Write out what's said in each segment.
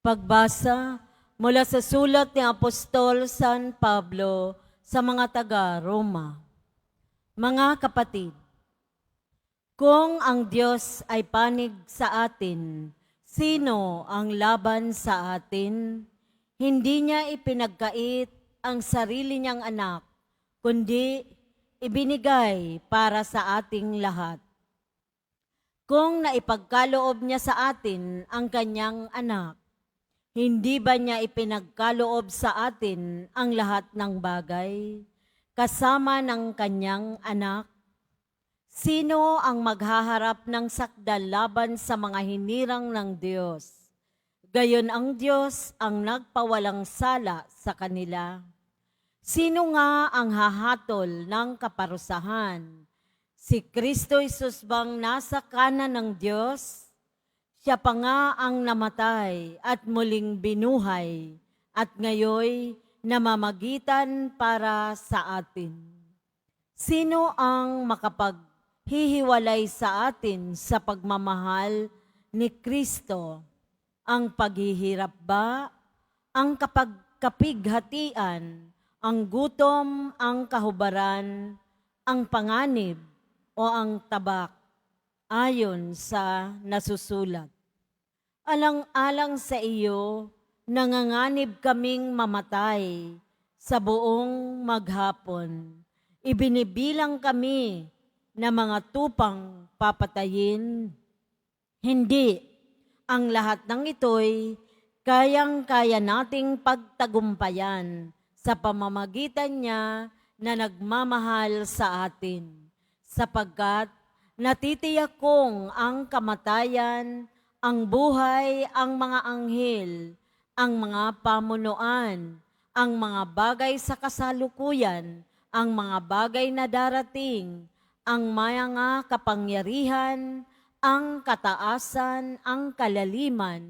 Pagbasa mula sa sulat ni Apostol San Pablo sa mga taga-Roma. Mga kapatid, kung ang Diyos ay panig sa atin, sino ang laban sa atin? Hindi niya ipinagkait ang sarili niyang anak, kundi ibinigay para sa ating lahat. Kung naipagkaloob niya sa atin ang kanyang anak, hindi ba niya ipinagkaloob sa atin ang lahat ng bagay, kasama ng kanyang anak? Sino ang maghaharap ng sakdal laban sa mga hinirang ng Diyos? Gayon ang Diyos ang nagpawalang sala sa kanila. Sino nga ang hahatol ng kaparusahan? Si Kristo Jesus bang nasa kanan ng Diyos? Siya pa nga ang namatay at muling binuhay at ngayoy namamagitan para sa atin. Sino ang makapaghihiwalay sa atin sa pagmamahal ni Kristo? Ang paghihirap ba? Ang kapagkapighatian? Ang gutom? Ang kahubaran? Ang panganib? O ang tabak? Ayon sa nasusulat. Alang-alang sa iyo, nanganganib kaming mamatay sa buong maghapon. Ibinibilang kami na mga tupang papatayin. Hindi, ang lahat ng ito'y kayang-kaya nating pagtagumpayan sa pamamagitan niya na nagmamahal sa atin. Sapagkat natitiyak kong ang kamatayan, ang buhay, ang mga anghel, ang mga pamunuan, ang mga bagay sa kasalukuyan, ang mga bagay na darating, ang mga kapangyarihan, ang kataasan, ang kalaliman,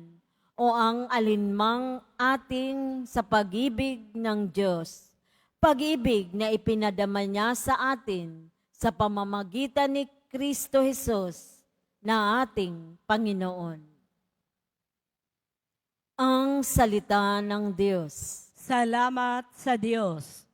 o ang alinmang ating sa pag-ibig ng Diyos. Pag-ibig na ipinadama niya sa atin sa pamamagitan ni Kristo Jesus na ating Panginoon. Ang salita ng Diyos. Salamat sa Diyos.